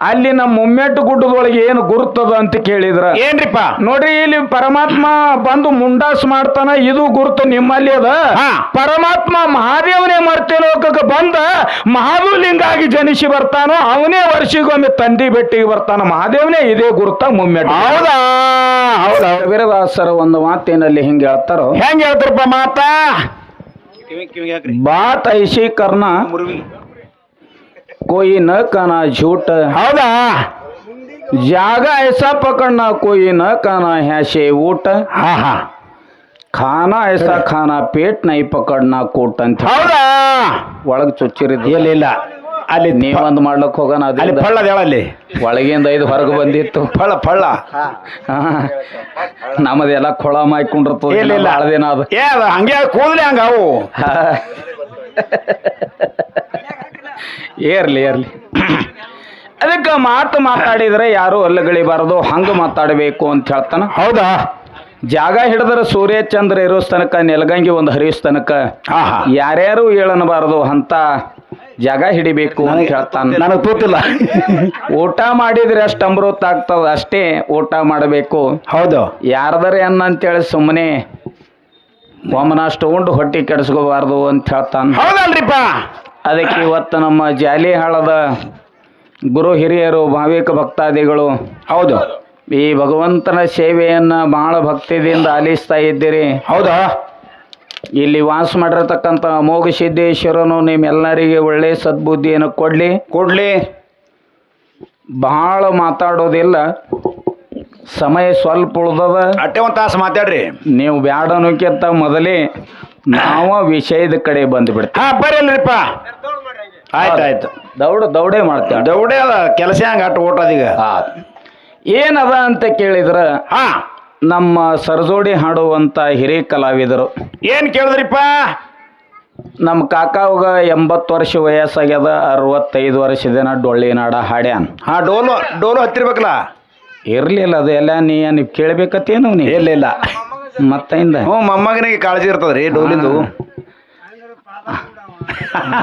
ಅಲ್ಲಿ ನಮ್ಮ ಮುಮ್ಮೆಟ್ಟು ಗುಡ್ಡದೊಳಗೆ ಏನು ಗುರುತದ ಅಂತ ಕೇಳಿದ್ರ. ಏನ್ರಿಪ್ಪ? ನೋಡ್ರಿ ಇಲ್ಲಿ ಪರಮಾತ್ಮ ಬಂದು ಮುಂಡಾಸ್ ಮಾಡ್ತಾನ ಇದು ಗುರುತು ನಿಮ್ಮಲ್ಲಿ ಅದ. ಪರಮಾತ್ಮ ಮಹಾದೇವನೇ ಮರ್ತೇನೋಕಕ್ಕೆ ಬಂದ ಮಹಾದೇವಲಿಂಗ ಆಗಿ ಜನಿಸಿ ಬರ್ತಾನೋ ಅವನೇ ವರ್ಷಿಗೊಮ್ಮೆ ತಂದಿ ಬೆಟ್ಟಿಗೆ ಬರ್ತಾನ ಮಹಾದೇವನೇ ಇದೇ ಗುರುತ ಮುಮ್ಮೆಟ್ಟು ಹೌದಾ? ವೀರದಾಸರ ಒಂದು ಮಾತೇನಲ್ಲಿ ಹಿಂಗೆ ಹೇಳ್ತಾರೋ? ಹೆಂಗೆ ಹೇಳ್ತಾರಪ್ಪ ಮಾತಾ? ಬಾತ್ ಐಶಿ ಕರ್ಣ कोई न कहना झूठ ಹೌದಾ जागा ऐसा पकड़ना कोई न कहना है से ऊट ಹಾ ಹಾ खाना ऐसा खाना पेट नहीं पकड़ना कोट ಅಂತ ಹೌದಾ ಒಳಗ್ ಚುಚ್ಚಿರಿದ್ ಇಲ್ಲ ಇಲ್ಲ ಅಲ್ಲಿ ನೀವೊಂದ್ ಮಾಡ್ಲಕ್ ಹೋಗೋಣ ಅಲ್ಲಿ ಅದ್ರಿಂದ ಫಳ್ಳ ಹೇಳಲ್ಲಿ ಒಳಗಿಂದ ಐದು ಹೊರಗೆ ಬಂದಿತ್ತು ಫಳ್ಳ ಫಳ್ಳ ನಮ್ಮದೆಲ್ಲ ಕೊಳ ಮಾಡ್ಕೊಂಡಿರ್ತದ ಇಲ್ಲ ಇಲ್ಲ ಭಾಳ ದಿನ ಅದು ಏ ಅದು ಹಂಗೆ ಕೂದಲೇ ಹಂಗ ಅವು ಏರ್ಲಿ ಏರ್ಲಿ. ಅದಕ್ಕೆ ಮಾತು ಮಾತಾಡಿದ್ರೆ ಯಾರು ಅಲ್ಲಗಳಿಬಾರದು ಹಂಗ ಮಾತಾಡಬೇಕು ಅಂತ ಹೇಳ್ತಾನ. ಹೌದಾ? ಜಾಗ ಹಿಡಿದ್ರೆ ಸೂರ್ಯ ಚಂದ್ರ ಇರೋ ತನಕ ನೆಲಗಂಗಿ ಒಂದು ಹರಿಯೋ ತನಕ ಯಾರ್ಯಾರು ಹೇಳನಬಾರದು ಅಂತ ಜಾಗ ಹಿಡಿಬೇಕು ಅಂತ ಹೇಳ್ತಾನ. ನನಗೆ ಗೊತ್ತಿಲ್ಲ. ಊಟ ಮಾಡಿದ್ರೆ ಅಷ್ಟು ಅಮೃತ ಆಗ್ತದ ಅಷ್ಟೇ ಊಟ ಮಾಡಬೇಕು. ಹೌದು. ಯಾರ್ದರೆ ಅನ್ನ ಅಂತೇಳಿ ಸುಮ್ಮನೆ ಒಮ್ಮನಷ್ಟು ಉಂಡು ಹೊಟ್ಟೆ ಕೆಡಿಸ್ಕೋಬಾರ್ದು ಅಂತ ಹೇಳ್ತಾನ. ಹೌದಲ್ರಿಪ್ಪ. ಅದಕ್ಕೆ ಇವತ್ತು ನಮ್ಮ ಜಾಲಿಹಾಳದ ಗುರು ಹಿರಿಯರು ಭಾವಿಕ ಭಕ್ತಾದಿಗಳು ಹೌದು. ಈ ಭಗವಂತನ ಸೇವೆಯನ್ನ ಬಹಳ ಭಕ್ತಿದಿಂದ ಆಲಿಸ್ತಾ ಇದ್ದೀರಿ. ಹೌದಾ? ಇಲ್ಲಿ ವಾಸ ಮಾಡಿರತಕ್ಕಂಥ ಅಮೋಘ ಸಿದ್ದೇಶ್ವರನು ನಿಮ್ಮೆಲ್ಲರಿಗೆ ಒಳ್ಳೆ ಸದ್ಬುದ್ಧಿಯನ್ನು ಕೊಡಲಿ. ಕೊಡಲಿ. ಬಹಳ ಮಾತಾಡೋದಿಲ್ಲ. ಸಮಯ ಸ್ವಲ್ಪ ಉಳ್ದದ. ಅಟ್ಟೆ ಒಂದು ತಾಸು ಮಾತಾಡ್ರಿ. ನೀವು ಬ್ಯಾಡ ಅನ್ನೋಕ್ಕಿಂತ ಮೊದಲೇ ನಾವ ವಿಷಯದ ಕಡೆ ಬಂದ್ಬಿಡ್ತೀವಿ. ಹಾ ಬರ್ರಿ ಅಲ್ರಿಪ್ಪ. ಆಯ್ತು ಆಯ್ತು. ದೌಡ ದೌಡೆ ಮಾಡ್ತೇವೆ. ದೌಡೆ ಅದ ಕೆಲಸ ಹಂಗ ಅಟ್ಟು ಓಟದೀಗ ಏನದ ಅಂತ ಕೇಳಿದ್ರ ಹಾ. ನಮ್ಮ ಸರಜೋಡಿ ಹಾಡುವಂತ ಹಿರಿಯ ಕಲಾವಿದರು. ಏನ್ ಕೇಳಿದ್ರಿಪ್ಪ? ನಮ್ಮ ಕಾಕಾವಾಗ ಎಂಬತ್ತು ವರ್ಷ ವಯಸ್ಸಾಗ್ಯದ ಅರವತ್ತೈದು ವರ್ಷ ವರ್ಷದಿನ ಡೊಳ್ಳಿನಾಡ ಹಾಡ್ಯಾನ್. ಹಾ ಡೋಲು ಡೋಲು ಹತ್ತಿರ್ಬೇಕಲ್ಲ? ಇರ್ಲಿಲ್ಲ ಅದು ಎಲ್ಲ ನೀ ಕೇಳ್ಬೇಕತ್ತೇನು ನೀ? ಇಲ್ಲ ಇಲ್ಲ ಮತ್ತಿಂದ ಹ್ಞೂ ಮೊಮ್ಮಗನಿಗೆ ಕಾಳಜಿ ಇರ್ತದ್ರಿ ಡೋಲಿಂದು. ಹಾ.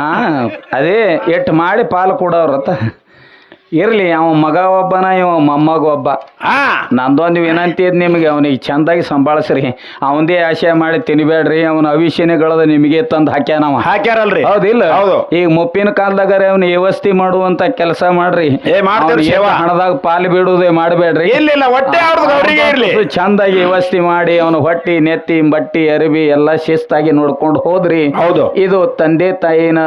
ಅದೇ ಎಟ್ಟು ಮಾಡಿ ಪಾಲು ಕೊಡೋರತ್ತ ಇರ್ಲಿ ಅವ ಮಗ ಒಬ್ಬನ ಇವ ಮೊಮ್ಮಗ ಒಬ್ಬ. ಹಾ ನಂದೊಂದು ವಿನಂತಿ ಇದ್ ನಿಮಗೆ ಅವನಿಗೆ ಚಂದಾಗಿ ಸಂಭಾಳಿಸ್ರಿ. ಅವಂದೇ ಆಶಯ ಮಾಡಿ ತಿನ್ಬೇಡ್ರಿ ಅವನ ಅವಿಷಯಗಳದ ನಿಮಗೆ ತಂದು ಹಾಕ್ಯಾನವ ಹಾಕ್ಯಾರಲ್ರಿ. ಹೌದಿಲ್ಲ ಹೌದು. ಈಗ ಮುಪ್ಪಿನ ಕಾಲದಾಗ ಅವನ ವ್ಯವಸ್ಥೆ ಮಾಡುವಂತ ಕೆಲಸ ಮಾಡ್ರಿ. ಏ, ಸೇವಾ. ಹಣದಾಗ ಪಾಲು ಬಿಡುವುದೇ ಮಾಡಬೇಡ್ರಿ. ಇಲ್ಲ ಇಲ್ಲ ಹೊಟ್ಟೆ ಅವ್ರದ್ದು ಅವ್ರಿಗೆ ಇರ್ಲಿ. ಚಂದಾಗಿ ವ್ಯವಸ್ಥೆ ಮಾಡಿ ಅವನ ಹೊಟ್ಟಿ ನೆತ್ತಿ ಬಟ್ಟಿ ಅರಿವಿ ಎಲ್ಲ ಶಿಸ್ತಾಗಿ ನೋಡ್ಕೊಂಡು ಹೋದ್ರಿ. ಹೌದು. ಇದು ತಂದೆ ತಾಯಿನ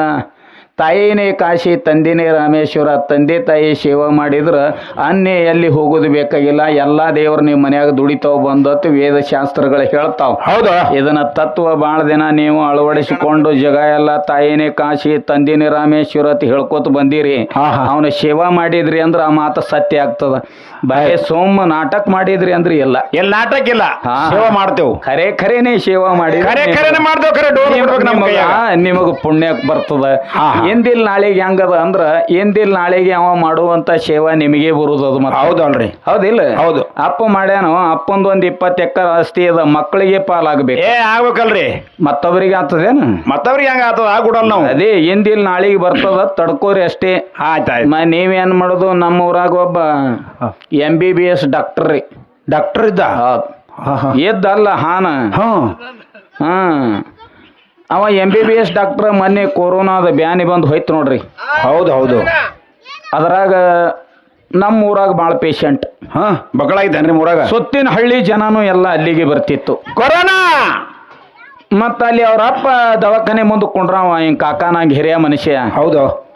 ತಾಯಿನೇ ಕಾಶಿ ತಂದಿನೇ ರಾಮೇಶ್ವರ ತಂದೆ ತಾಯಿ ಸೇವೆ ಮಾಡಿದ್ರೆ ಅನ್ಯ ಎಲ್ಲಿ ಹೋಗೋದು ಬೇಕಾಗಿಲ್ಲ. ಎಲ್ಲಾ ದೇವರು ನಿಮ್ಮ ಮನ್ಯಾಗ ದುಡಿತಾವ್ ಬಂದತ್ತು ವೇದ ಶಾಸ್ತ್ರಗಳು ಹೇಳ್ತಾವ್. ಹೌದಾ? ಇದನ್ನ ತತ್ವ ಭಾಳ ದಿನ ನೀವು ಅಳವಡಿಸಿಕೊಂಡು ಜಗ ಎಲ್ಲ ತಾಯಿನೇ ಕಾಶಿ ತಂದಿನೇ ರಾಮೇಶ್ವರ ಅಂತ ಹೇಳ್ಕೊತ ಬಂದಿರಿ. ಅವನ ಸೇವಾ ಮಾಡಿದ್ರಿ ಅಂದ್ರೆ ಆ ಮಾತು ಸತ್ಯ ಆಗ್ತದ. ಬಾಯಿ ಸೋಮ ನಾಟಕ ಮಾಡಿದ್ರಿ ಅಂದ್ರೆ ಇಲ್ಲ ಎಲ್ಲಿ ನಾಟಕ ಇಲ್ಲ? ಸೇವಾ ಮಾಡ್ತೇವೆ. ಖರೆ ಖರೇನೆ ಸೇವಾ ಮಾಡಿ ಖರೆ ಖರೇನೆ ಮಾಡ್ತೇವ್ ಖರೆ ಡೋಲ್ ಬಿಡ್ಬೇಕು ನಮ್ಮ ಕೈಯಾಗ. ನಿಮಗ ಪುಣ್ಯಕ್ ಬರ್ತದ. ಎಂದಿಲ್ ನಾಳೆಗೆ ಹೆಂಗದ ಅಂದ್ರ ಎಂದಿಲ್ ನಾಳೆಗೆ ಅವ ಮಾಡುವಂತ ಸೇವಾ ನಿಮಗೆ ಬರುದದು ಮತ್ತೆ. ಹೌದಲ್ರಿ. ಹೌದಿಲ್ಲ? ಹೌದು. ಅಪ್ಪ ಮಾಡ್ಯಾನು ಅಪ್ಪಂದು ಒಂದ್ ಇಪ್ಪತ್ತು ಎಕರೆ ಆಸ್ತಿ ಅದ ಮಕ್ಕಳಿಗೆ ಪಾಲಾಗಬೇಕು. ಏ ಆಗ್ಬೇಕಲ್ರಿ. ಮತ್ತೊಬ್ಬರಿಗೆ ಆಗ್ತದೇನು? ಮತ್ತವ್ರಿಗೆ ಹೆಂಗ ಆತದ ಆಗ್ಬಿಡಲ್ಲ ನಾವು. ಅದೇ ಎಂದಿಲ್ ನಾಳೆಗೆ ಬರ್ತದ ತಡ್ಕೋರಿ ಅಷ್ಟೇ. ಆಯ್ತಾಯ್ತು. ಮ ನೀವೇನ್ ಮಾಡೋದು? ನಮ್ಮ ಊರಾಗ ಒಬ್ಬ M B B S doctor ರೀ. ಡಾಕ್ಟರ್ ಇದ್ದ? ಎದ್ದಲ್ಲ ಹಾನ. ಹ್ಮ್. ಹಾ ಅವ M B B S doctor ಮೊನ್ನೆ ಕೊರೋನಾದ ಬ್ಯಾನಿ ಬಂದು ಹೋಯ್ತು ನೋಡ್ರಿ. ಹೌದು ಹೌದು. ಅದ್ರಾಗ ನಮ್ಮ ಊರಾಗ ಭಾಳ ಪೇಷಂಟ್ ಹಾ ಇದ್ದಾನ್ರಿ ಮೂರಾಗ ಸುತ್ತಿನ ಹಳ್ಳಿ ಜನನು ಎಲ್ಲ ಅಲ್ಲಿಗೆ ಬರ್ತಿತ್ತು. ಕೊರೋನಾ! ಮತ್ತ ಅಲ್ಲಿ ಅವ್ರ ಅಪ್ಪ ದವಾಖಾನೆ ಮುಂದೆ ಕುಂಡ್ರವ ಹಿಂಗ್ ಕಾಕಾನಾಗ ಹಿರಿಯ ಮನುಷ್ಯ. ಹೌದು.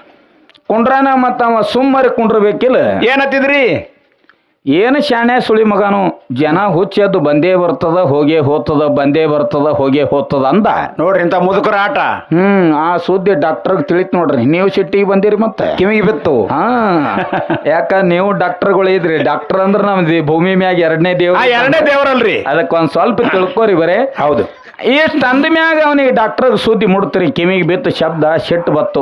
ಕುಂಡ್ರಾನ ಮತ್ತ ಅವ ಸುಮ್ಮರಿ ಕುಂಡ್ರಬೇಕಿಲ್ಲ. ಏನತ್ತಿದ್ರಿ? ಏನು ಶಾಣೆ ಸುಳಿ ಮಗನು? ಜನ ಹುಚ್ಚದ್ದು ಬಂದೇ ಬರ್ತದ ಹೋಗೇ ಹೋಗ್ತದ ಬಂದೇ ಬರ್ತದ ಹೋಗೇ ಹೋಗ್ತದ ಅಂದ. ನೋಡ್ರಿ ಇಂತ ಮುದುಕರ ಆಟ. ಹ್ಮ್ ಆ ಸುದ್ದಿ ಡಾಕ್ಟರ್ ತಿಳಿತ್ ನೋಡ್ರಿ. ನೀವು ಸಿಟ್ಟಿಗೆ ಬಂದಿರಿ ಮತ್ತೆ. ಕಿವಿಗೆ ಬಿತ್ತು. ಹಾ ಯಾಕ ನೀವು ಡಾಕ್ಟರ್ಗಳು ಇದ್ರಿ? ಡಾಕ್ಟರ್ ಅಂದ್ರ ನಮ್ದು ಭೂಮಿ ಮ್ಯಾಗ ಎರಡನೇ ದೇವ್ರ. ಎರಡನೇ ದೇವರಲ್ರಿ. ಅದಕ್ಕೆ ಒಂದ್ ಸ್ವಲ್ಪ ತಿಳ್ಕೊರಿ ಬರೇ. ಹೌದು. ಇಷ್ಟು ತಂದ ಮ್ಯಾಗ ಅವನಿಗೆ ಡಾಕ್ಟರ್ ಸುದ್ದಿ ಮುಡ್ತ್ರಿ ಕಿವಿಗೆ ಬಿತ್ತು ಶಬ್ದ ಶೆಟ್ ಬತ್ತು.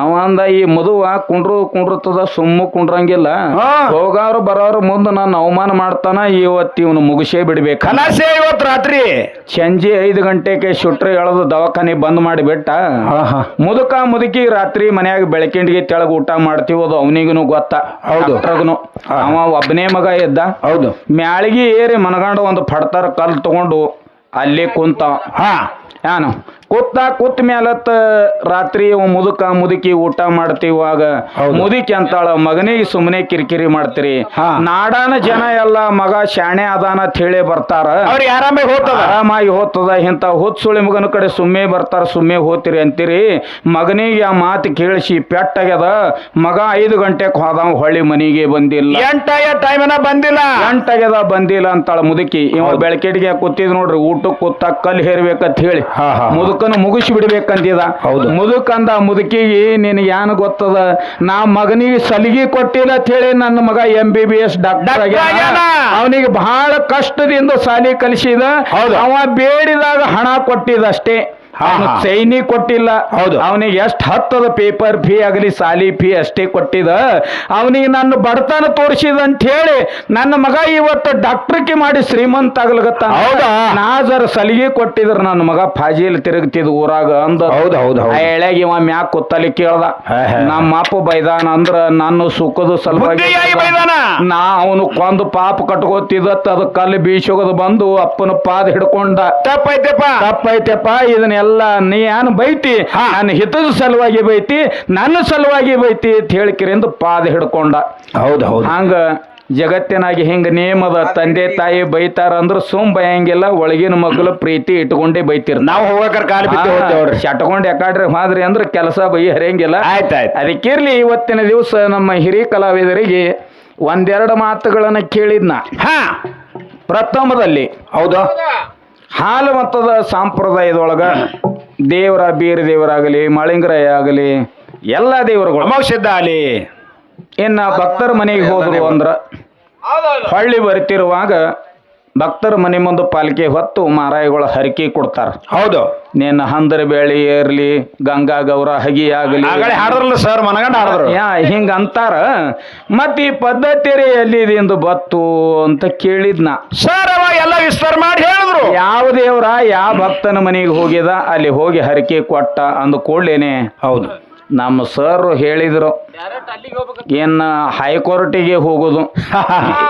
ಅವ ಅಂದ ಈ ಮದುವ ಕುಂಡ್ರು ಕುಂಡ್ರತದ ಸುಮ್ಮ ಕುಂಡ್ರಂಗಿಲ್ಲ. ಹೋಗಾರು ಬರೋರು ಮುಂದೆ ನಾನು ಅವಮಾನ ಮಾಡ್ತಾನ ಇವತ್ತು ಇವನು ಮುಗಿಸೇ ಬಿಡ್ಬೇಕು. ಕಲಾಸೆ ಇವತ್ತು ರಾತ್ರಿ. ಸಂಜೆ ಐದು ಗಂಟೆಗೆ ಶುಟ್ರೆ ಎಳೆದು ದವಾಖಾನೆ ಬಂದ್ ಮಾಡಿ ಬಿಟ್ಟ. ಹಾ ಹಾ ಮುದುಕ ಮುದುಕಿ ರಾತ್ರಿ ಮನ್ಯಾಗ ಬೆಳಕಿಂಡಿಗೆ ತೆಳಗ ಊಟ ಮಾಡ್ತೀವಿ ಅದು ಅವನಿಗೂ ಗೊತ್ತ. ಹೌದು. ಅವ ಒಬ್ಬನೇ ಮಗ ಇದ್ದ. ಹೌದು. ಮ್ಯಾಳಿಗೆ ಏರಿ ಮನಗಂಡು ಒಂದು ಫಡ್ತಾರ ಕಲ್ ತಗೊಂಡು ಅಲ್ಲೇ ಕುಂತ ಹಾ ಯಾನು? ಕೂತ ಕೂತ ಮ್ಯಾಲತ್ತ ರಾತ್ರಿ ಮುದುಕ ಮುದುಕಿ ಊಟ ಮಾಡ್ತೀವಾಗ ಹೌದು. ಮುದುಕಿ ಅಂತಾಳ ಮಗನಿಗೆ ಸುಮ್ಮನೆ ಕಿರಿಕಿರಿ ಮಾಡ್ತೀರಿ. ಹಾ. ನಾಡಾನ ಜನ ಎಲ್ಲ ಮಗ ಶಾಣೆ ಅದಾನ ಅಂತ ಹೇಳಿ ಬರ್ತಾರ. ಆರಾಮಾಗಿ ಹೋಗ್ತದ? ಇಂತ ಹೊತ್ ಸುಳಿ ಮಗನ ಕಡೆ ಸುಮ್ಮನೆ ಬರ್ತಾರ ಸುಮ್ಮನೆ ಹೋತಿರಿ ಅಂತೀರಿ. ಮಗನಿಗೆ ಆ ಮಾತು ಕೇಳಿಸಿ ಪೆಟ್ಟಾಗ್ಯದ ಮಗ ಐದು ಗಂಟೆಗೆ ಹೋದವ ಹೊಳ್ಳಿ ಮನಿಗೆ ಬಂದಿಲ್ಲ. ಟೈಮನ ಬಂದಿಲ್ಲ. ಎಂಟಾಗ್ಯದ ಬಂದಿಲ್ಲ ಅಂತಾಳ ಮುದುಕಿ. ಇವ ಹೌದು. ಬೆಳಕಿಡಿಗೆ ಕೂತಿದ್ ನೋಡ್ರಿ ಊಟಕ್ಕೆ ಕೂತ ಕಲ್ಲು ಹೇರ್ಬೇಕಂತ ಹೇಳಿ. ಮುದುಕ. ಮುದುಕನ ಮುಗಿಸಿ ಬಿಡ್ಬೇಕಂತಿದ ಹೌದು. ಮುದುಕಂದ ಮುದುಕಿಗೆ ನಿನಗೆ ಏನು ಗೊತ್ತದ ನಾ ಮಗನಿಗೆ ಸಲಿಗೆ ಕೊಟ್ಟಿಲ್ಲ ಅಂತ ಹೇಳಿ ನನ್ನ ಮಗ M B B S doctor. ಅವನಿಗೆ ಬಹಳ ಕಷ್ಟದಿಂದ ಸಾಲಿ ಕಲಿಸಿದ ಹೌದು. ಅವ ಬೇಡಿದಾಗ ಹಣ ಕೊಟ್ಟಿದ ಅಷ್ಟೇ. ಸೈನಿ ಕೊಟ್ಟಿಲ್ಲ. ಹೌದು. ಅವನಿಗೆ ಎಷ್ಟು ಹತ್ತದ ಪೇಪರ್ ಫೀ ಆಗಲಿ ಸಾಲಿ ಫೀ ಅಷ್ಟೇ ಕೊಟ್ಟಿದ. ಅವನಿಗೆ ನನ್ನ ಬಡತನ ತೋರಿಸಿದ ಅಂತ ಹೇಳಿ ನನ್ನ ಮಗ ಇವತ್ತು ಡಾಕ್ಟ್ರಿಕೆ ಮಾಡಿ ಶ್ರೀಮಂತ ಆಗ್ಲಗತ್ತ. ಹೌದಾ? ನಾ ಜರ ಸಲಿಗೆ ಕೊಟ್ಟಿದ್ರ ನನ್ನ ಮಗ ಫಾಜಿಲ್ ತಿರುಗ್ತಿದ್ ಊರಾಗ ಅಂದ. ಹೌದು ಹೌದು ಎಳೆಗೆ ಇವ ಮ್ಯಾಕ್ ಕೂತಲ್ಲಿ ಕೇಳ್ದ. ನಮ್ಮ ಅಪ್ಪ ಬೈದಾನ ಅಂದ್ರ ನಾನು ಸುಖದ ಸಲುವಾಗಿ ನಾ ಅವನು ಕೊಂದು ಪಾಪ ಕಟ್ಕೋತಿದ್ದತ್ತ ಅದ ಕಲ್ಲು ಬೀಸೋಗದು ಬಂದು ಅಪ್ಪನ ಪಾದ ಹಿಡ್ಕೊಂಡ. ತಪ್ಪೈತೆಪ್ಪ. ತಪ್ಪೈತೆಪ್ಪ ಇದನ್ನೆಲ್ಲ ನೀ ಯಾನು ಬೈತಿ. ನನ್ನ ಹಿತದ ಸಲುವಾಗಿ ಬೈತಿ ನನ್ನ ಸಲುವಾಗಿ ಬೈತಿ ಅಂತ ಹೇಳಿಕಿರಿಂದ ಪಾದ ಹಿಡ್ಕೊಂಡ. ಹೌದು ಹೌದು. ಹಂಗ ಜಗತ್ತಿನಾಗಿ ಹಿಂಗ ನೇಮದ ತಂದೆ ತಾಯಿ ಬೈತಾರ ಅಂದ್ರ ಸುಮ್ ಬಯಂಗಿಲ್ಲ ಒಳಗಿನ ಮಕ್ಕಳು ಪ್ರೀತಿ ಇಟ್ಕೊಂಡೇ ಬೈತಿರ್. ನಾವು ಹೋಗಕರ್ ಕಾಲ ಬಿದ್ದು ಹೋಗ್ತೇವ್ರಿ ಶಟ್ಕೊಂಡ್ ಯಾಕಾಡ್ರಿ ಮಾದ್ರಿ ಅಂದ್ರ ಕೆಲಸ ಬೈ ಹರಿಯಂಗಿಲ್ಲ. ಆಯ್ತಾಯ್ತು. ಅದಕ್ಕಿರ್ಲಿ ಇವತ್ತಿನ ದಿವಸ ನಮ್ಮ ಹಿರಿಯ ಕಲಾವಿದರಿಗೆ ಒಂದೆರಡು ಮಾತುಗಳನ್ನ ಕೇಳಿದ್ನ. ಹಾ. ಪ್ರಥಮದಲ್ಲಿ ಹೌದು. ಹಾಲು ಮತದ ಸಂಪ್ರದಾಯದೊಳಗ ದೇವರ ಬೇರೆ ದೇವರಾಗಲಿ ಮಳಿಂಗರಾಯ ಆಗಲಿ ಎಲ್ಲ ದೇವರುಗಳು ಅಲ್ಲಿ ಇನ್ನ ಭಕ್ತರ ಮನೆಗೆ ಹೋದ್ರು ಅಂದ್ರ ಹಳ್ಳಿ ಬರ್ತಿರುವಾಗ ಭಕ್ತರ ಮನೆ ಮುಂದೆ ಪಾಲಿಕೆ ಹೊತ್ತು ಮಾರಾಯಿಗಳು ಹರಕೆ ಕೊಡ್ತಾರ. ಹೌದು. ನಿನ್ನ ಹಂದರ ಬೇಳಿ ಏರ್ಲಿ ಗಂಗಾ ಗೌರ ಹಗಿ ಆಗಲಿ. ಆಗಲೇ ಹಾಡದ್ರಲ್ಲ ಸರ್ ಮನಗಂಡ ಹಾಡಿದ್ರು. ಯಾ ಹಿಂಗ ಅಂತಾರ. ಮತ್ ಈ ಪದ್ಧತಿ ರೀ ಎಲ್ಲಿದೆ ಎಂದು ಬತ್ತು ಅಂತ ಕೇಳಿದ್ನ. ಸರ್ ಅವ ಎಲ್ಲ ವಿಸ್ತಾರ ಮಾಡಿ ಹೇಳಿದ್ರು. ಯಾವ ದೇವ್ರ ಯಾವ ಭಕ್ತನ ಮನೆಗೆ ಹೋಗಿದ ಅಲ್ಲಿ ಹೋಗಿ ಹರಕೆ ಕೊಟ್ಟ ಅಂದು ಕೂಡ್ಲೇನೆ. ಹೌದು. ನಮ್ಮ ಸರ್ ಹೇಳಿದ್ರು ಏನು ಹೈಕೋರ್ಟಿಗೆ ಹೋಗೋದು?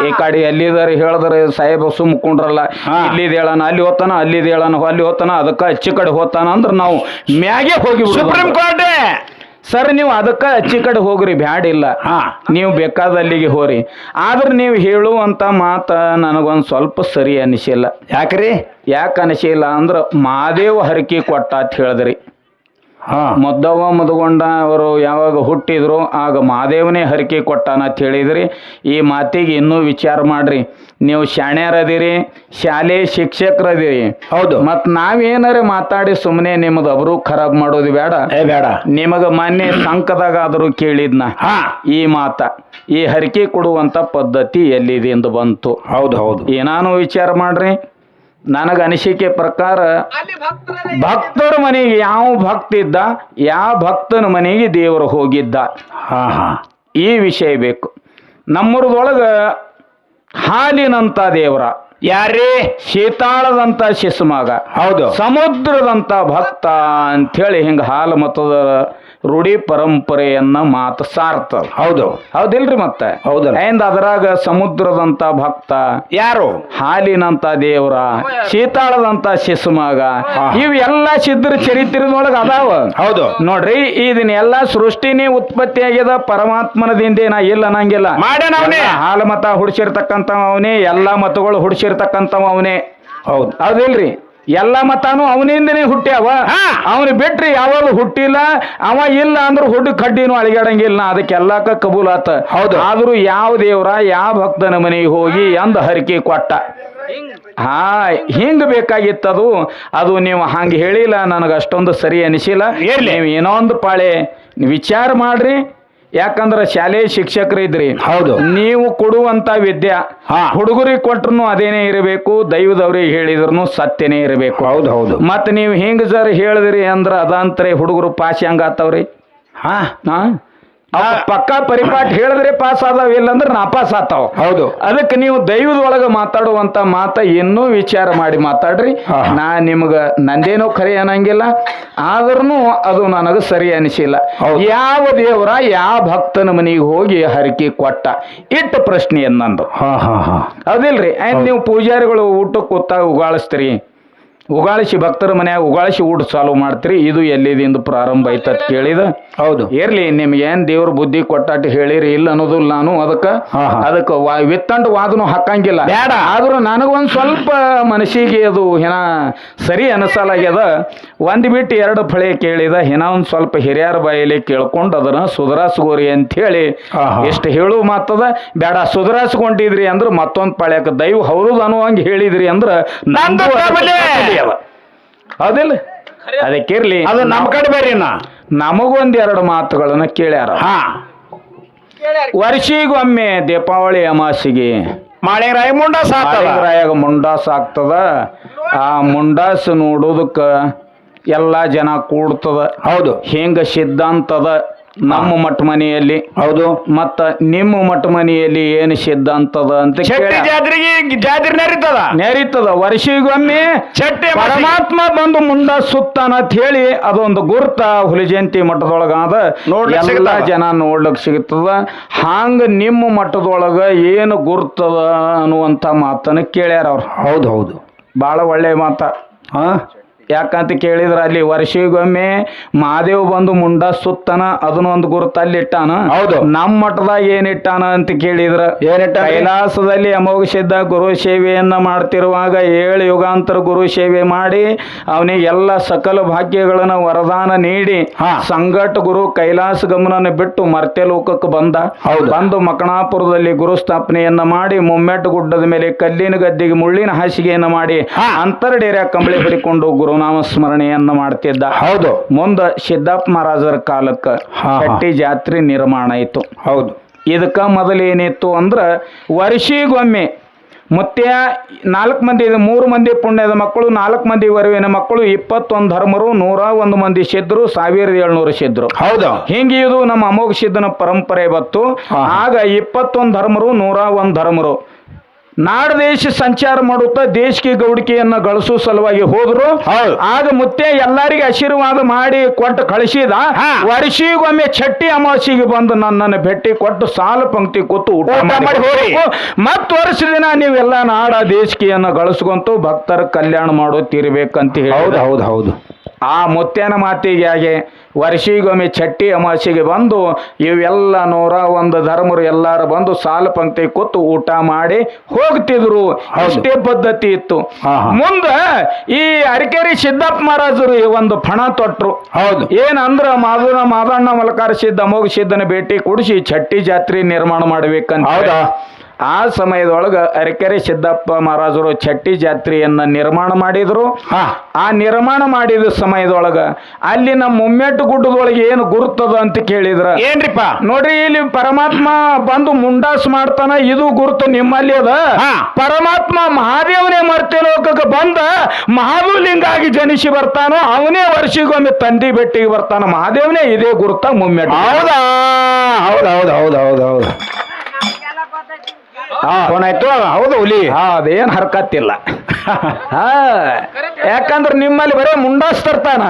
ಈ ಕಡೆ ಎಲ್ಲಿದಾರೆ ಹೇಳಿದ್ರೆ ಸಾಹೇಬ ಸುಮ್ಕೊಂಡ್ರಲ್ಲ. ಇಲ್ಲಿದ್ ಹೇಳನ ಅಲ್ಲಿ ಹೋತಾನ ಅಲ್ಲಿದ್ ಹೇಳನ ಅಲ್ಲಿ ಹೋತಾನ ಅದಕ್ಕೆ ಅಚ್ಚಿ ಕಡೆ ಹೋತಾನ ಅಂದ್ರೆ ನಾವು ಮ್ಯಾಗೆ ಹೋಗಿ ಸುಪ್ರೀಂ ಕೋರ್ಟ್ ಸರ್ ನೀವು ಅದಕ್ಕೆ ಅಚ್ಚಿ ಕಡೆ ಹೋಗ್ರಿ ಬ್ಯಾಡ ಇಲ್ಲ. ನೀವು ಬೇಕಾದ ಅಲ್ಲಿಗೆ ಹೋರಿ ಆದ್ರೆ ನೀವು ಹೇಳುವಂತ ಮಾತ ನನಗೊಂದು ಸ್ವಲ್ಪ ಸರಿ ಅನಿಸಿಲ್ಲ. ಯಾಕ್ರಿ? ಯಾಕೆ ಅನಿಸಿಲ್ಲ ಅಂದ್ರೆ ಮಾದೇವ್ ಹರಕೆ ಕೊಟ್ಟ ಅಂತ ಹೇಳಿದ್ರಿ. ಹಾ. ಮುದ್ದವ್ವ ಮುದಗೊಂಡ ಅವರು ಯಾವಾಗ ಹುಟ್ಟಿದ್ರು ಆಗ ಮಹಾದೇವನೇ ಹರಕೆ ಕೊಟ್ಟಾನ ಅಂತ ಹೇಳಿದ್ರಿ. ಈ ಮಾತಿಗೆ ಇನ್ನೂ ವಿಚಾರ ಮಾಡ್ರಿ. ನೀವು ಶಾಣ್ಯರದಿರಿ ಶಾಲೆ ಶಿಕ್ಷಕರದಿರಿ. ಹೌದು. ಮತ್ ನಾವೇನಾರ ಮಾತಾಡಿ ಸುಮ್ಮನೆ ನಿಮ್ಮದು ಅವರು ಖರಾಬ್ ಮಾಡೋದು ಬೇಡ. ಏ ಬೇಡ. ನಿಮಗೆ ಮೊನ್ನೆ ಸಂಕದಾಗಾದರೂ ಕೇಳಿದ್ನ. ಹಾ. ಈ ಮಾತ ಈ ಹರಕೆ ಕೊಡುವಂತ ಪದ್ಧತಿ ಎಲ್ಲಿದೆ ಎಂದು ಬಂತು. ಹೌದು ಹೌದು. ಏನಾನು ವಿಚಾರ ಮಾಡ್ರಿ. ನನಗೆ ಅನಿಸಿಕೆ ಪ್ರಕಾರ ಭಕ್ತರ ಮನೆಗೆ ಯಾವ ಭಕ್ತ ಇದ್ದ ಯಾವ ಭಕ್ತನ ಮನೆಗೆ ದೇವರು ಹೋಗಿದ್ದ. ಹಾ ಹಾ. ಈ ವಿಷಯ ಬೇಕು. ನಮ್ಮೂರದೊಳಗ ಹಾಲಿನಂತ ದೇವರ ಯಾರೇ ಶೀತಾಳದಂತ ಶಿಶುಮಗ ಹೌದು. ಸಮುದ್ರದಂತ ಭಕ್ತ ಅಂಥೇಳಿ ಹಿಂಗ ಹಾಲು ಮತದ ರೂಢಿ ಪರಂಪರೆಯನ್ನ ಮಾತು ಸಾರ್ತದ. ಹೌದು. ಹೌದಿಲ್ರಿ ಮತ್ತೆ? ಹೌದಲ್ಲ. ಅಂದ್ ಅದರಾಗ ಸಮುದ್ರದಂತ ಭಕ್ತ ಯಾರು? ಹಾಲಿನಂತ ದೇವರ ಶೀತಾಳದಂತ ಶಿಶುಮಗ ಇವೆಲ್ಲ ಇವ್ ಎಲ್ಲ ಸಿದ್ಧರ ಚರಿತ್ರೆದೊಳಗ ಅದಾವ. ಹೌದು. ನೋಡ್ರಿ ಇದನ್ನೆಲ್ಲ ಸೃಷ್ಟಿನೇ ಉತ್ಪತ್ತಿ ಆಗ್ಯದ ಪರಮಾತ್ಮನದಿಂದ ನಾ ಇಲ್ಲ ನಂಗಿಲ್ಲ ಹಾಲು ಮತ ಹುಡ್ಸಿರ್ತಕ್ಕಂಥವ ಅವನೇ ಎಲ್ಲಾ ಮತಗಳು ಹುಡ್ಸಿರ್ತಕ್ಕಂಥವ ಅವನೇ. ಹೌದು. ಹೌದಿಲ್ರಿ? ಎಲ್ಲ ಮತಾನು ಅವನಿಂದನೇ ಹುಟ್ಟ್ಯಾವ. ಅವನು ಬಿಟ್ರಿ ಯಾವಾಗ ಹುಟ್ಟಿಲ್ಲ? ಅವ ಇಲ್ಲ ಅಂದ್ರೆ ಹುಟ್ಟು ಕಡ್ಡಿನೂ ಅಳಿಗಾಡಂಗಿಲ್ಲ. ಅದಕ್ಕೆಲ್ಲಕ ಕಬೂಲಾತ ಹೌದು. ಆದ್ರೂ ಯಾವ ದೇವ್ರ ಯಾವ ಭಕ್ತನ ಮನೆಗೆ ಹೋಗಿ ಅಂದ ಹರಿಕೆ ಕೊಟ್ಟ. ಹಾ ಹಿಂಗ್ ಬೇಕಾಗಿತ್ತದು. ಅದು ನೀವು ಹಂಗೆ ಹೇಳಿಲ್ಲ. ನನಗೆ ಅಷ್ಟೊಂದು ಸರಿ ಅನಿಸಿಲ್ಲ. ನೀವು ಏನೋ ಒಂದು ಪಾಳೆ ವಿಚಾರ ಮಾಡ್ರಿ. ಯಾಕಂದ್ರ ಶಾಲೆ ಶಿಕ್ಷಕರು ಇದ್ರಿ ಹೌದು. ನೀವು ಕೊಡುವಂತ ವಿದ್ಯೆ ಹಾ. ಹುಡುಗರಿಗೆ ಕೊಟ್ರು ಅದೇನೇ ಇರಬೇಕು ದೈವದವ್ರಿಗೆ ಹೇಳಿದ್ರು ಸತ್ಯನೇ ಇರಬೇಕು. ಹೌದು ಹೌದು. ಮತ್ತೆ ನೀವು ಹಿಂಗ್ ಸರ್ ಹೇಳಿದ್ರಿ ಅಂದ್ರ ಅದಂತ್ರಿ ಹುಡುಗರು ಪಾಶಿ ಹಂಗಾತವ್ರಿ ಹಾ. ಪಕ್ಕಾ ಪರಿಪಾಠ ಹೇಳಿದ್ರೆ ಪಾಸ್ ಆದಾವ ಇಲ್ಲಂದ್ರ ನಾಪಾಸ್ ಆತಾವ. ಹೌದು. ಅದಕ್ಕೆ ನೀವು ದೈವದೊಳಗ ಮಾತಾಡುವಂತ ಮಾತ ಇನ್ನೂ ವಿಚಾರ ಮಾಡಿ ಮಾತಾಡ್ರಿ. ನಾ ನಿಮ್ಗ ನಂದೇನೋ ಖರೆ ಅನ್ನಂಗಿಲ್ಲ. ಆದ್ರೂ ಅದು ನನಗೆ ಸರಿ ಅನಿಸಿಲ್ಲ. ಯಾವ ದೇವರ ಯಾವ ಭಕ್ತನ ಮನೆಗೆ ಹೋಗಿ ಹರಕೆ ಕೊಟ್ಟ? ಇಟ್ಟ ಪ್ರಶ್ನೆ ನಂದು. ಹಾ ಹಾ ಹಾ. ಹೌದಿಲ್ರಿ? ಆಯ್ತು ನೀವು ಪೂಜಾರಿಗಳು ಊಟಕ್ಕೆ ಕೂತಾಗ ಉಗಾಳಿಸ್ತೀರಿ. ಉಗಾಳಿಸಿ ಭಕ್ತರ ಮನ್ಯಾಗ ಉಗಾಳಿಸಿ ಊಟ ಚಾಲು ಮಾಡ್ತೀರಿ. ಇದು ಎಲ್ಲಿದಿಂದ ಪ್ರಾರಂಭ ಐತತ್ ಕೇಳಿದ. ಹೌದು. ಇರ್ಲಿ ನಿಮ್ಗೆ ಏನ್ ದೇವ್ರ ಬುದ್ಧಿ ಕೊಟ್ಟಾಟ ಹೇಳಿರಿ ಇಲ್ಲ ಅನ್ನೋದಿಲ್ಲ ನಾನು ಅದಕ್ಕ. ಅದಕ್ಕ ವಿತ್ತಂಡ ವಾದನು ಹಾಕಂಗಿಲ್ಲ. ಬೇಡ. ಆದ್ರೂ ನನಗೊಂದ್ ಸ್ವಲ್ಪ ಮನಸ್ಸಿಗೆ ಅದು ಏನ ಸರಿ ಅನಸಲಾಗ್ಯದ. ಒಂದ್ ಬಿಟ್ಟು ಎರಡು ಫಳೆ ಕೇಳಿದ. ಹೆಣ ಒಂದ್ ಸ್ವಲ್ಪ ಹಿರಿಯರ ಬಾಯಲ್ಲಿ ಕೇಳ್ಕೊಂಡು ಅದನ್ನ ಸುಧಾರಿಸ್ಕೋರಿ ಅಂತ ಹೇಳಿ. ಎಷ್ಟು ಹೇಳು ಮಾತದ. ಬೇಡ ಸುಧಾರಿಸ್ಕೊಂಡಿದ್ರಿ ಅಂದ್ರೆ ಮತ್ತೊಂದ್ ಪಾಳ್ಯಕ ದೈವ ಹೌದು ಅನ್ನುವಂಗೆ ಹೇಳಿದ್ರಿ ಅಂದ್ರೆ ನಂದು ಅದ. ಹೌದಿಲ್ಲ? ಅದಕ್ಕಿರ್ಲಿ ಅದು ನಮ್ಮ ಕಡೆ ಬೇರೆ ನಮಗೊಂದ್ ಎರಡು ಮಾತುಗಳನ್ನ ಕೇಳ್ಯಾರ. ಹಾ. ವರ್ಷಿಗೊಮ್ಮೆ ದೀಪಾವಳಿ ಅಮಾಸಿಗೆ ಮಾಳೆ ರಾಯಮುಂಡ ಸಾತದ ರಾಯಾಗ ಮುಂಡಾಸ್ ಆಗ್ತದ ಆ ಮುಂಡಾಸ್ ನೋಡೋದಕ್ಕ ಎಲ್ಲಾ ಜನ ಕೂಡ್ತದ. ಹೌದು. ಹಿಂಗ ಸಿದ್ಧಾಂತದ. ನಮ್ಮ ಮಟ್ಟ ಮನೆಯಲ್ಲಿ. ಹೌದು. ಮತ್ತ ನಿಮ್ಮ ಮಟ್ಟ ಮನೆಯಲ್ಲಿ ಏನು ಸಿದ್ಧಾಂತದ ಅಂತ ಶೆಟ್ಟಿ. ಜಾತ್ರೆಗೆ ಜಾತ್ರೆ ನೆರಿತದ? ನೆರೀತದ. ವರ್ಷಿಗೊಮ್ಮೆ ಚಟ್ಟಿ ಅಮಾಸಿ. ಪರಮಾತ್ಮ ಬಂದು ಮುಂಡ ಸುತ್ತಾನ ಅಂತ ಹೇಳಿ ಅದೊಂದು ಗುರ್ತ ಹುಲಿ ಜಯಂತಿ ಮಠದೊಳಗ ಅದ ನೋಡ್ಲಿಕ್ ಎಲ್ಲ ಸಿಗ್ತಾವ. ಜನ ನೋಡ್ಲಿಕ್ ಸಿಗ್ತದ. ಹಾಂಗ ನಿಮ್ಮ ಮಠದೊಳಗ ಏನು ಗುರ್ತದ ಅನ್ನುವಂತ ಮಾತನ್ನ ಕೇಳ್ಯಾರ ಅವ್ರು. ಹೌದು ಹೌದು. ಬಹಳ ಒಳ್ಳೆ ಮಾತ. ಹಾ? ಯಾಕಂತ ಕೇಳಿದ್ರ ಅಲ್ಲಿ ವರ್ಷಿಗೊಮ್ಮೆ ಮಹಾದೇವ್ ಬಂದು ಮುಂಡ ಸುತ್ತನ ಅದನ್ನೊಂದು ಗುರುತ ಅಲ್ಲಿ ಇಟ್ಟಾನ. ಹೌದು. ನಮ್ಮ ಮಠದಾಗ ಏನಿಟ್ಟಾನ ಅಂತ ಕೇಳಿದ್ರ. ಏನಿಟ್ಟ ಕೈಲಾಸದಲ್ಲಿ ಅಮೋಘ ಸಿದ್ಧ ಗುರು ಸೇವೆಯನ್ನ ಮಾಡ್ತಿರುವಾಗ ಏಳು ಯುಗಾಂತರ ಗುರು ಸೇವೆ ಮಾಡಿ ಅವನಿಗೆ ಎಲ್ಲ ಸಕಲ ಭಾಗ್ಯಗಳನ್ನ ವರದಾನ ನೀಡಿ ಸಂಘಟ ಗುರು ಕೈಲಾಸ ಗಮನನ ಬಿಟ್ಟು ಮರ್ತ್ಯ ಲೋಕಕ್ಕೆ ಬಂದ. ಹೌದು. ಬಂದು ಮಕಣಾಪುರದಲ್ಲಿ ಗುರು ಸ್ಥಾಪನೆಯನ್ನ ಮಾಡಿ ಮುಮ್ಮೆಟ್ಟು ಗುಡ್ಡದ ಮೇಲೆ ಕಲ್ಲಿನ ಗದ್ದಿಗೆ ಮುಳ್ಳಿನ ಹಾಸಿಗೆಯನ್ನ ಮಾಡಿ ಅಂತರ್ಡೇರ್ಯ ಅಂತರ್ಡೇರ ಕಂಬಳಿ ಹೊಡಿಕೊಂಡು ಗುರುನಾಮ ಸ್ಮರಣೆಯನ್ನ ಮಾಡ್ತಿದ್ದ. ಹೌದು. ಮುಂದ ಸಿದ್ದಪ್ಪ ಮಹಾರಾಜರ ಕಾಲಕ್ಕ ಹಟ್ಟಿ ಹಾ. ಕಟ್ಟಿ ಜಾತ್ರೆ ನಿರ್ಮಾಣ ಆಯ್ತು. ಹೌದು. ಇದಕ್ಕ ಮೊದಲೇನಿತ್ತು ಅಂದ್ರ ವರ್ಷಿಗೊಮ್ಮೆ ಮತ್ತೆ ನಾಲ್ಕು ಮಂದಿ ಇದೆ ಮೂರು ಮಂದಿ ಪುಣ್ಯದ ಮಕ್ಕಳು ನಾಲ್ಕು ಮಂದಿ ವರುವಿನ ಮಕ್ಕಳು ಇಪ್ಪತ್ತೊಂದು ಧರ್ಮರು ನೂರ ಒಂದು ಮಂದಿ ಸಿದ್ದರು ಸಾವಿರದ ಏಳ್ನೂರು ಸಿದ್ದರು ಹೌದು. ಹಿಂಗೆ ಇದು ನಮ್ಮ ಅಮೋಘ ಸಿದ್ಧನ ಪರಂಪರೆ ಬತ್ತು ಹಾ. ಆಗ ಇಪ್ಪತ್ತೊಂದು ಧರ್ಮರು ನೂರ ಒಂದು ಧರ್ಮರು. ನಾಡ ದೇಶ ಸಂಚಾರ ಮಾಡುತ್ತಾ ದೇಶಕ್ಕೆ ಗೌಡಿಕೆಯನ್ನ ಗಳಿಸೋ ಸಲುವಾಗಿ ಹೋದ್ರು ಹೌದು. ಆಗ ಮುತ್ತೆ ಎಲ್ಲರಿಗೆ ಆಶೀರ್ವಾದ ಮಾಡಿ ಕೊಟ್ಟು ಕಳಿಸಿದ. ವರ್ಷಿಗೊಮ್ಮೆ ಚಟ್ಟಿ ಅಮಾವಾಸ್ಯೆಗೆ ಬಂದು ನನ್ನನ್ನು ಭೇಟಿ ಕೊಟ್ಟು ಸಾಲು ಪಂಕ್ತಿ ಕೂತು ಊಟ. ಮತ್ತ್ ವರ್ಷ ದಿನ ನೀವೆಲ್ಲ ನಾಡ ದೇಶಿಕೆಯನ್ನ ಗಳಿಸ್ಕೊಂತು ಭಕ್ತರ ಕಲ್ಯಾಣ ಮಾಡುತ್ತಿರ್ಬೇಕಂತ ಹೇಳಿ ಹೌದು ಹೌದು ಹೌದು ಆ ಮುತ್ತೇನ ಮಾತಿಗೆ ಹಾಗೆ ವರ್ಷಿಗೊಮ್ಮೆ ಚಟ್ಟಿ ಅಮಾವಾಸ್ಯೆಗೆ ಬಂದು ಇವೆಲ್ಲ ನೂರ ಒಂದು ಧರ್ಮರು ಎಲ್ಲಾರು ಬಂದು ಸಾಲು ಪಂಕ್ತಿ ಕೂತು ಊಟ ಮಾಡಿ ಹೋಗ್ತಿದ್ರು. ಅಷ್ಟೇ ಪದ್ಧತಿ ಇತ್ತು. ಮುಂದ ಈ ಅರಕೆರಿ ಸಿದ್ದಪ್ಪ ಮಹಾರಾಜರು ಈ ಒಂದು ಫಣ ತೊಟ್ರು. ಹೌದು. ಏನಂದ್ರ ಮಾದನ ಮಾದಣ್ಣ ಮಲಕಾರ ಸಿದ್ಧ ಮೋಗ ಸಿದ್ದನ ಭೇಟಿ ಕೊಡಿಸಿ ಚಟ್ಟಿ ಜಾತ್ರೆ ನಿರ್ಮಾಣ ಮಾಡ್ಬೇಕಂತ ಹೌದಾ? ಆ ಸಮಯದೊಳಗೆ ಅರಕೆರೆ ಸಿದ್ದಪ್ಪ ಮಹಾರಾಜರು ಚಟ್ಟಿ ಜಾತ್ರೆಯನ್ನ ನಿರ್ಮಾಣ ಮಾಡಿದ್ರು. ಆ ನಿರ್ಮಾಣ ಮಾಡಿದ ಸಮಯದೊಳಗ ಅಲ್ಲಿ ನಮ್ಮ ಮುಮ್ಮೆಟ್ಟು ಗುಡ್ಡದೊಳಗೆ ಏನು ಗುರುತದ ಅಂತ ಕೇಳಿದ್ರ. ಏನ್ರಿಪ್ಪ? ನೋಡ್ರಿ ಇಲ್ಲಿ ಪರಮಾತ್ಮ ಬಂದು ಮುಂಡಾಸ್ ಮಾಡ್ತಾನ ಇದು ಗುರುತು ನಿಮ್ಮಲ್ಲಿ ಅದ. ಪರಮಾತ್ಮ ಮಹಾದೇವನೇ ಮರ್ತಿ ಲೋಕಕ್ಕೆ ಬಂದ ಮಹಾದೇವಲಿಂಗಾಗಿ ಜನಿಸಿ ಬರ್ತಾನೋ ಅವನೇ ವರ್ಷಿಗೊಮ್ಮೆ ತಂದಿ ಬೆಟ್ಟಿಗೆ ಬರ್ತಾನ ಮಹಾದೇವನೇ ಇದೇ ಗುರುತ ಮುಮ್ಮೆಟ್ಟು. ಹೌದಾ? ಹೌದೌದು ಹೌದೌದು ಹೌದು? ಹೌದು ಹೌದು ಹುಲಿ. ಹಾ ಅದೇನ್ ಹರ್ಕತ್ತಿಲ್ಲ. ಹಾ. ಯಾಕಂದ್ರ ನಿಮ್ಮಲ್ಲಿ ಬರೇ ಮುಂಡಾಸ್ ತರ್ತಾನ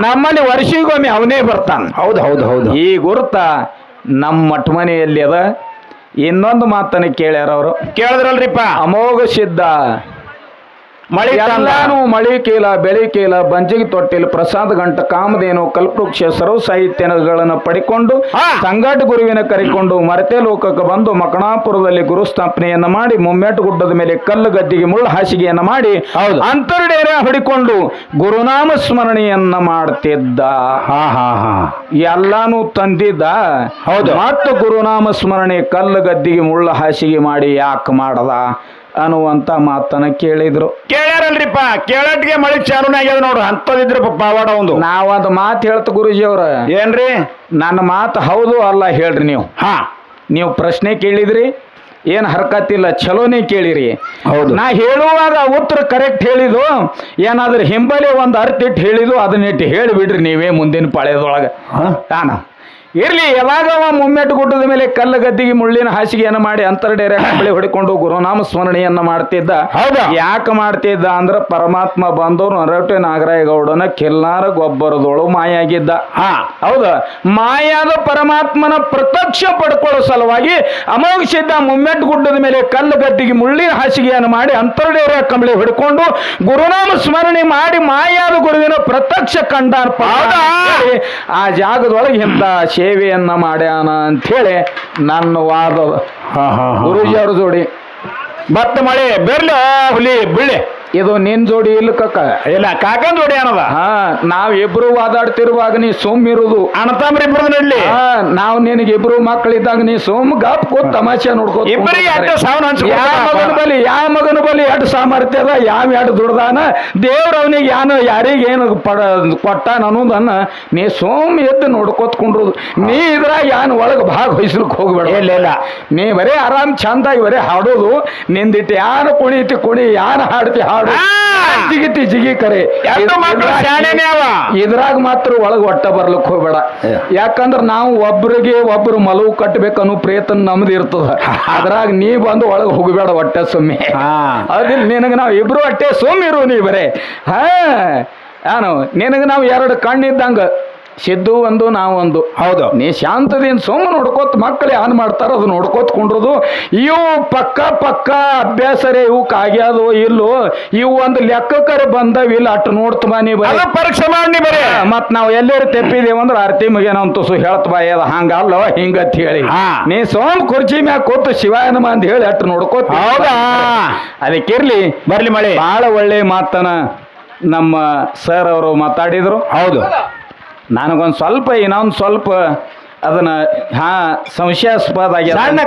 ನಮ್ಮಲ್ಲಿ ವರ್ಷಿಗೊಮ್ಮೆ ಅವನೇ ಬರ್ತಾನ. ಹೌದು ಹೌದು ಹೌದು. ಈ ಗುರುತ ನಮ್ಮ ಮಠ ಮನೆಯಲ್ಲಿ ಅದ. ಇನ್ನೊಂದು ಮಾತನ್ನ ಕೇಳ್ಯಾರ ಅವರು. ಕೇಳಿದ್ರಲ್ರಿಪ್ಪ. ಅಮೋಘ ಸಿದ್ಧ ಮಳಿ. ಎಲ್ಲಾನು ಮಳಿ ಕೇಲ ಬೆಳಿ ಕೀಲ ಬಂಜಿಗೆ ತೊಟ್ಟಿಲ್ ಪ್ರಸಾದ ಗಂಟ ಕಾಮಧೇನು ಕಲ್ಪವೃಕ್ಷ ಸರ್ವ ಸಾಹಿತ್ಯಗಳನ್ನು ಪಡಿಕೊಂಡು. ಸಂಗಾಟ ಗುರುವಿನ ಕರಿಕೊಂಡು ಮರತೆ ಲೋಕಕ್ಕೆ ಬಂದು ಮಕಣಾಪುರದಲ್ಲಿ ಗುರು ಸ್ಥಾಪನೆಯನ್ನ ಮಾಡಿ ಮುಮ್ಮೆಟ್ಟು ಗುಡ್ಡದ ಮೇಲೆ ಕಲ್ಲು ಗದ್ದಿಗೆ ಮುಳ್ಳು ಹಾಸಿಗೆಯನ್ನ ಮಾಡಿ ಹೌದು. ಅಂತರ್ಡೇರೆ ಹೊಡಿಕೊಂಡು ಗುರುನಾಮ ಸ್ಮರಣೆಯನ್ನ ಮಾಡ್ತಿದ್ದ ಹಾ ಹಾ ಹಾ ಎಲ್ಲಾನು ತಂದಿದ್ದ ಹೌದು. ಮತ್ತು ಗುರುನಾಮ ಸ್ಮರಣೆ ಕಲ್ಲು ಗದ್ದಿಗೆ ಮುಳ್ಳು ಹಾಸಿಗೆ ಮಾಡಿ ಯಾಕೆ ಮಾಡದ ಅನ್ನುವಂತ ಮಾತನ್ನ ಕೇಳಿದ್ರು. ಕೇಳ್ಯಾರಲ್ರಿಪ್ಪ ಕೇಳಟ್ಗೆ ಮಳಿ ಚಾಲೂನೇ ಆಗ್ಯದ ನೋಡು ಅಂತದಿದ್ರೆ ಪಾವಾಡ ಒಂದು. ನಾವೊಂದು ಮಾತು ಹೇಳ್ತ ಗುರುಜಿ ಅವ್ರ. ಏನ್ರಿ? ನನ್ನ ಮಾತು ಹೌದು ಅಲ್ಲ ಹೇಳ್ರಿ ನೀವು. ಹಾ. ನೀವು ಪ್ರಶ್ನೆ ಕೇಳಿದ್ರಿ ಏನು ಹರ್ಕತ್ತಿಲ್ಲ ಚಲೋನೇ ಕೇಳಿರಿ. ಹೌದು. ನಾ ಹೇಳುವಾಗ ಉತ್ತರ ಕರೆಕ್ಟ್ ಹೇಳಿದು ಏನಾದ್ರೂ ಹಿಂಬಲಿ ಒಂದು ಅರ್ಥ ಇಟ್ಟು ಹೇಳಿದು ಅದನ್ನಿಟ್ಟು ಹೇಳಿಬಿಡ್ರಿ ನೀವೇ ಮುಂದಿನ ಪಾಳ್ಯದೊಳಗೆ. ಹಾ? ಇರ್ಲಿ ಯಾವಾಗ ಅವ ಮುಮ್ಮೆಟ್ಟು ಗುಡ್ಡದ ಮೇಲೆ ಕಲ್ಲು ಗದ್ದಿಗೆ ಮುಳ್ಳಿನ ಹಾಸಿಗೆಯನ್ನು ಮಾಡಿ ಅಂತರ್ಡೇರೆ ಬಳಿ ಹೊಡಿಕೊಂಡು ಗುರುನಾಮ ಸ್ಮರಣೆಯನ್ನ ಮಾಡ್ತಿದ್ದ. ಹೌದಾ? ಯಾಕೆ ಮಾಡ್ತಿದ್ದ? ಅಂದ್ರೆ ಪರಮಾತ್ಮ ಬಂದವರು ನರಟೆ ನಾಗರಾಯಗೌಡನ ಕೆಲ್ಲಾರ ಗೊಬ್ಬರದೊಳು ಮಾಯಾಗಿದ್ದ. ಹಾ. ಹೌದ. ಮಾಯಾದ ಪರಮಾತ್ಮನ ಪ್ರತ್ಯಕ್ಷ ಪಡ್ಕೊಳ್ಳೋ ಸಲುವಾಗಿ ಅಮೋಘ ಸಿದ್ಧ ಮುಮ್ಮೆಟ್ ಗುಡ್ಡದ ಮೇಲೆ ಕಲ್ಲು ಗದ್ದಿಗೆ ಮುಳ್ಳಿನ ಹಾಸಿಗೆಯನ್ನು ಮಾಡಿ ಅಂತರ್ಡೇರ ಕಂಬಳಿ ಹಿಡ್ಕೊಂಡು ಗುರುನಾಮ ಸ್ಮರಣೆ ಮಾಡಿ ಮಾಯಾದ ಗುರುವಿನ ಪ್ರತ್ಯಕ್ಷ ಕಂಡ ಹೌದಾ? ಆ ಜಾಗದೊಳಗೆ ಇಂಥ ಸೇವೆಯನ್ನ ಮಾಡ್ಯಾನ ಅಂಥೇಳಿ ನನ್ನ ವಾದ ಹಾ ಹಾ ಗುರೂಜಿ ಅವ್ರ ಜೋಡಿ. ಬತ್ತ ಮಳೆ ಬೆರ್ಲ ಹುಲಿ ಬಿಳ್ಳಿ. ಇದು ನಿನ್ ಜೋಡಿ ಇಲ್ಲ ಕಕ್ಕ ಇಲ್ಲ ಕಾಕನ್ ಜೋಡಿ ಏನದ? ಹಾ ನಾವ್ ಇಬ್ರು ವಾದಾಡ್ತಿರುವಾಗ ನೀ ಸುಮ್ ಇರುದು. ಅಣತಾಮ್ರಿ ಇಬ್ರು ನಡ್ಲಿ? ಹಾ ನಾವು ನಿನಗೆ ಇಬ್ರು ಮಕ್ಕಳಿದ್ದಾಗ ನೀ ಸೋಮ್ ಗಾಪ್ ಕೂತ್ ತಮಾಷೆ ನೋಡ್ಕೋ ಇಬ್ಬರಿಗೆ ಯಾವ ಮಗನ ಬಲಿ ಯಾವ ಮಗನ ಬಲಿ ಎಡ್ ಸಾಮರ್ಥ್ಯ ಅದ ಯಾವ ಎಡ್ ದುಡ್ದಾನ? ದೇವ್ರ ಅವನಿಗೆ ಯಾನು ಯಾರಿಗೆ ಏನು ಪಡ ಕೊಟ್ಟಾನ ಅನ್ನೋದನ್ನ ನೀ ಸೋಮ್ ಎದ್ದು ನೋಡ್ಕೋತ್ ಕುಂಡ್ರುದು. ನೀ ಇದ್ರ ಯಾನ್ ಒಳಗೆ ಭಾಗವಹಿಸ್ಲಿಕ್ಕೆ ಹೋಗ್ಬೇಡ. ಇಲ್ಲ ಇಲ್ಲ. ನೀ ಬರೀ ಆರಾಮ್ ಚಂದ ಇವರೇ ಹಾಡೋದು. ನಿಂದಿಟ್ಟು ಯಾರು ಕುಣಿತಿ ಕುಣಿ ಯಾರು ಹಾಡ್ತಿ ಹಾಡು! ಜಿಗಿತಿ ಜಿಗಿ ಕರೆ. ಇದ್ರಾಗ ಮಾತ್ರ ಒಳಗೆ ಒಟ್ಟ ಬರ್ಲಿಕ್ಕೆ ಹೋಗ್ಬೇಡ. ಯಾಕಂದ್ರ ನಾವು ಒಬ್ರಿಗೆ ಒಬ್ರು ಮಲವು ಕಟ್ಟಬೇಕು ಅನ್ನೋ ಪ್ರಯತ್ನ ನಮ್ದು ಇರ್ತದ. ಅದ್ರಾಗ ನೀ ಬಂದು ಒಳಗೆ ಹೋಗ್ಬೇಡ ಹೊಟ್ಟೆ ಸುಮ್ಮಿ. ಅದಿಲ್ಲ ನಿನಗೆ ನಾವು ಇಬ್ರು ಅಟ್ಟೆ ಸುಮ್ಮಿರು ನೀ ಬರೇ. ಹಾ. ಏನು ನಿನಗೆ ನಾವು ಎರಡು ಕಣ್ಣಿದ್ದಂಗ ಸಿದ್ದು ಒಂದು ನಾವು ಒಂದು. ಹೌದು. ನೀ ಶಾಂತದಿಂದ ಸುಮ್ಮನೆ ನೋಡ್ಕೋತ ಮಕ್ಕಳು ಯಾನ್ ಮಾಡ್ತಾರ ಅದು ನೋಡ್ಕೋತ ಕುಂಡ್ರದು. ಇವು ಪಕ್ಕ ಪಕ್ಕ ಅಭ್ಯಾಸರೇ ಇವು ಕಾಗ್ಯಾದು ಇಲ್ಲೋ. ಇವು ಒಂದು ಲೆಕ್ಕಕರ ಬಂದವ ಇಲ್ಲ ಅಟ್ಟು ಬಾ ನೀ ಬರೀ. ಪರೀಕ್ಷೆ ಮಾಡಿ ಬರೀ. ಮತ್ ನಾವು ಎಲ್ಲರೂ ತೆಪ್ಪಿದೇವ ಅಂದ್ರೆ ಆರ್ತಿ ಮುಗೇನಂತ ಸು ಹೇಳ್ತ ಬಾಯ್ ಅದ ಹಂಗಲ್ಲ ಹಿಂಗತ್ ಹೇಳಿ. ನೀ ಸೋಮ್ ಕುರ್ಚಿ ಮ್ಯಾಗ ಕೂತು ಶಿವಾಯನಮ ಅಂತ ಹೇಳಿ ಅಟ್ಟು ನೋಡ್ಕೋತ ಹೌದಾ? ಅದಕ್ಕಿರ್ಲಿ ಬರ್ಲಿ ಮಳೆ. ಬಹಳ ಒಳ್ಳೆ ಮಾತನ ನಮ್ಮ ಸರ್ ಅವರು ಮಾತಾಡಿದ್ರು. ಹೌದು. ನನಗೊಂದು ಸ್ವಲ್ಪ ಇನ್ನೊಂದು ಸ್ವಲ್ಪ ಅದನ್ನ ಹಾ ಸಂಶಯಾಸ್ಪದ ಸಣ್ಣ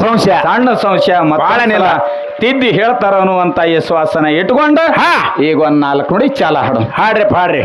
ಸಂಶಯ ಸಣ್ಣ ಸಂಶಯ. ಮತ್ತೊಂದ್ಸಲ ತಿದ್ದಿ ಹೇಳ್ತಾರ ಅನ್ನುವಂತ ವಿಶ್ವಾಸನ ಇಟ್ಕೊಂಡು ಹಾ. ಈಗ ಒಂದ್ ನಾಲ್ಕು ನೋಡಿ ಚಾಲ ಹಾಡು ಹಾಡ್ರಿ ಹಾಡ್ರಿ